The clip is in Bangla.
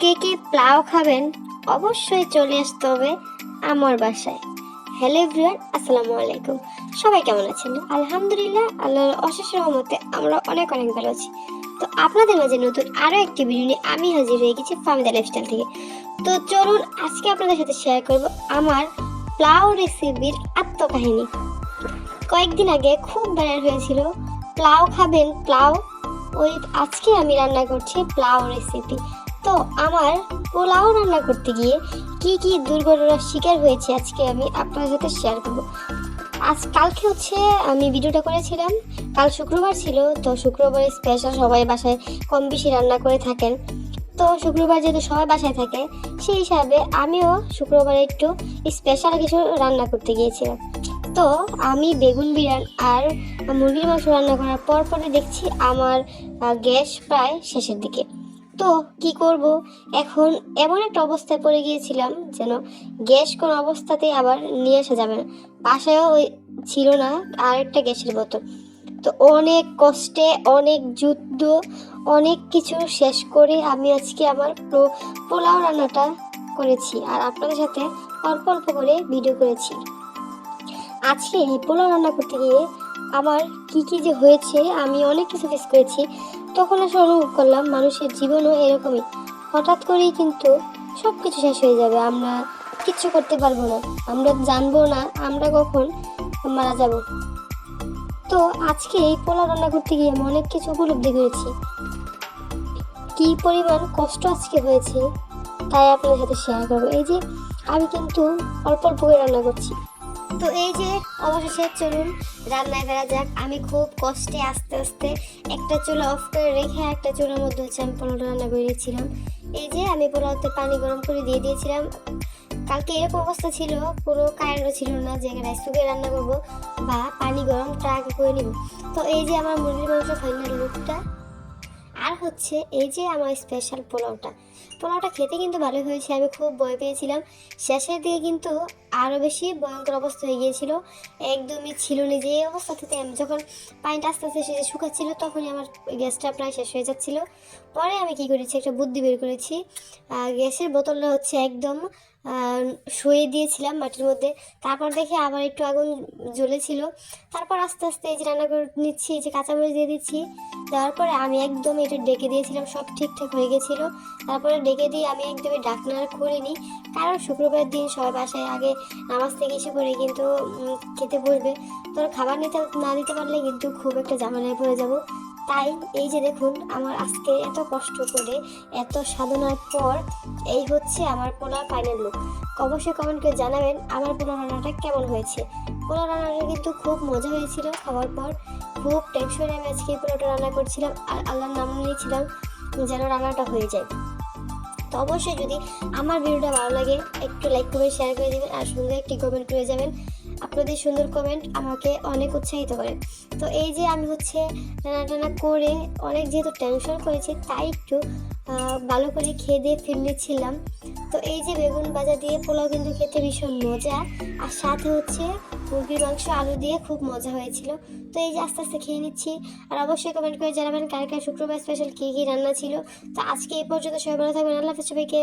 কে কে প্লাউ খাবেন? অবশ্যই চলে আসতে হবে আমার বাসায়। হ্যালো এভরিওয়ান, আসসালামু আলাইকুম। সবাই কেমন আছেন? আলহামদুলিল্লাহ, আল্লাহর অশেষ রহমতে আমরা অনেক অনেক ভালো আছি। তো আপনাদের মাঝে নতুন আরও একটি ভিডিও নিয়ে আমি হাজির হয়ে গেছি ফামিদা লাইফস্টাইল থেকে। তো চলুন আজকে আপনাদের সাথে শেয়ার করব আমার প্লাউ রেসিপির আত্মকাহিনী। কয়েকদিন আগে খুব ভাইরাল হয়েছিল প্লাউ খাবেন প্লাউ ওই আজকে আমি রান্না করছি প্লাউ রেসিপি তো আমার পোলাও রান্না করতে গিয়ে কি কি দুর্ঘটনার শিকার হয়েছে আজকে আমি আপনাদের সাথে শেয়ার করব। আজ কালকে হচ্ছে আমি ভিডিওটা করেছিলাম, কাল শুক্রবার ছিল, তো শুক্রবারে স্পেশাল সবাই বাসায় কম বেশি রান্না করে থাকেন। তো শুক্রবার যেহেতু সবাই বাসায় থাকে, সেই হিসাবে আমিও শুক্রবারে একটু স্পেশাল কিছু রান্না করতে গিয়েছিলাম। তো আমি বেগুন বিরিয়ান আর মুরগির মাংস রান্না করার পর পরে দেখছি আমার গ্যাস প্রায় শেষের দিকে। তো কি করব? এখন এমন একটা অবস্থায় পড়ে গিয়েছিলাম যেন গ্যাস কোন অবস্থাতেই আবার নিয়ে আসা যাবে না। বাসায়ও ওই ছিল না আর একটা গ্যাসের বোতল। তো অনেক কষ্টে, অনেক যুদ্ধ, অনেক কিছু শেষ করে আমি আজকে আমার পোলাও রান্নাটা করেছি আর আপনাদের সাথে অল্প অল্প করে ভিডিও করেছি। আজকে এই পোলাও রান্না করতে গিয়ে আমার কি কি যে হয়েছে আমি অনেক কিছু ফেস করেছি। তখন আসলে অনুভব করলাম মানুষের জীবনও এরকমই। হঠাৎ করেই কিন্তু সব কিছু শেষ হয়ে যাবে, আমরা কিচ্ছু করতে পারব না। আমরা জানব না আমরা কখন মারা যাব। তো আজকে এই পোলাও রান্না করতে গিয়ে আমি অনেক কিছু উপলব্ধি করেছি। কি পরিমাণ কষ্ট আজকে হয়েছে, তাই আপনাদের সাথে শেয়ার করব। এই যে, আমি কিন্তু অল্প অল্প করে রান্না করছি। তো এই যে অবশেষে চলুন, রান্নায় বেড়া যাক। আমি খুব কষ্টে আস্তে আস্তে একটা চুলা অফ করে রেখে একটা চুলার মধ্যে হচ্ছে আমি পোলাওটা রান্না করে দিয়েছিলাম এই যে আমি পোলাওতে পানি গরম করে দিয়ে দিয়েছিলাম। কালকে এরকম অবস্থা ছিল পুরো কারেন্টও ছিল না যে রাইস কুকারে রান্না করব বা পানি গরমটা আগে করে নিব। তো এই যে আমার মুরগির মাংস ফাইনাল লুকটা আর হচ্ছে এই যে আমার স্পেশাল পোলাওটা পোলাওটা খেতে কিন্তু ভালোই হয়েছে, আমি খুব ভয় পেয়েছিলাম। শেষের দিকে কিন্তু আরও বেশি ভয়ঙ্কর অবস্থা হয়ে গিয়েছিল, একদমই ছিল না, যে অবস্থা থেকে আমি যখন পানিটা আস্তে আস্তে সেজে শুকাচ্ছিল, তখনই আমার গ্যাসটা প্রায় শেষ হয়ে যাচ্ছিল। পরে আমি কি করেছি, একটা বুদ্ধি বের করেছি গ্যাসের বোতলটা হচ্ছে একদম শুয়ে দিয়েছিলাম মাটির মধ্যে। তারপর দেখে আবার একটু আগুন জ্বলেছিল। তারপর আস্তে আস্তে এই যে রান্না করে নিচ্ছি, এই যে কাঁচামরিচ দিয়ে দিচ্ছি। দেওয়ার পরে আমি একদম এটা ডেকে দিয়েছিলাম, সব ঠিকঠাক হয়ে গেছিল। তারপরে ডেকে দিয়ে আমি একদমই ডাকনা খুলিনি। কারণ শুক্রবার দিন সবাই বাসায় আগে নামাজ থেকে এসে পরে কিন্তু খেতে বসবে। তো খাবার নিতে না দিতে পারলে কিন্তু খুব একটা ঝামেলায় পড়ে যাব। তাই এই যে দেখুন, আমার আজকে এত কষ্ট করে, এত সাধনার পর এই হচ্ছে আমার পোলার ফাইনাল লুক অবশ্যই কমেন্ট করে জানাবেন আমার পোলার রান্নাটা কেমন হয়েছে। পোলার রান্নাটা কিন্তু খুব মজা হয়েছিল খাওয়ার পর। খুব টেনশনে আমি আজকে এই পোলাওটা রান্না করছিলাম আর আল্লাহর নাম নিয়েছিলাম যেন রান্নাটা হয়ে যায়। তো অবশ্যই যদি আমার ভিডিওটা ভালো লাগে, একটু লাইক করে শেয়ার করে দেবেন আর সুন্দর একটি কমেন্ট করে যাবেন। আপনাদের সুন্দর কমেন্ট আমাকে অনেক উৎসাহিত করে। তো এই যে আমি হচ্ছে রান্না টানা করে অনেক যেহেতু টেনশন করেছি, তাই একটু ভালো করে খেয়ে দিয়ে ফিরলেছিলাম তো এই যে বেগুন ভাজা দিয়ে পোলাও কিন্তু খেতে ভীষণ মজা, আর সাথে হচ্ছে মুরগির মাংস আলু দিয়ে খুব মজা হয়েছিল। তো এই যে আস্তে আস্তে খেয়ে নিচ্ছি, আর অবশ্যই কমেন্ট করে জানাবেন কার কার শুক্রবার স্পেশাল কী কী রান্না ছিল। তো আজকে এই পর্যন্ত সবাই ভালো থাকবেন, আল্লাহ সবাইকে।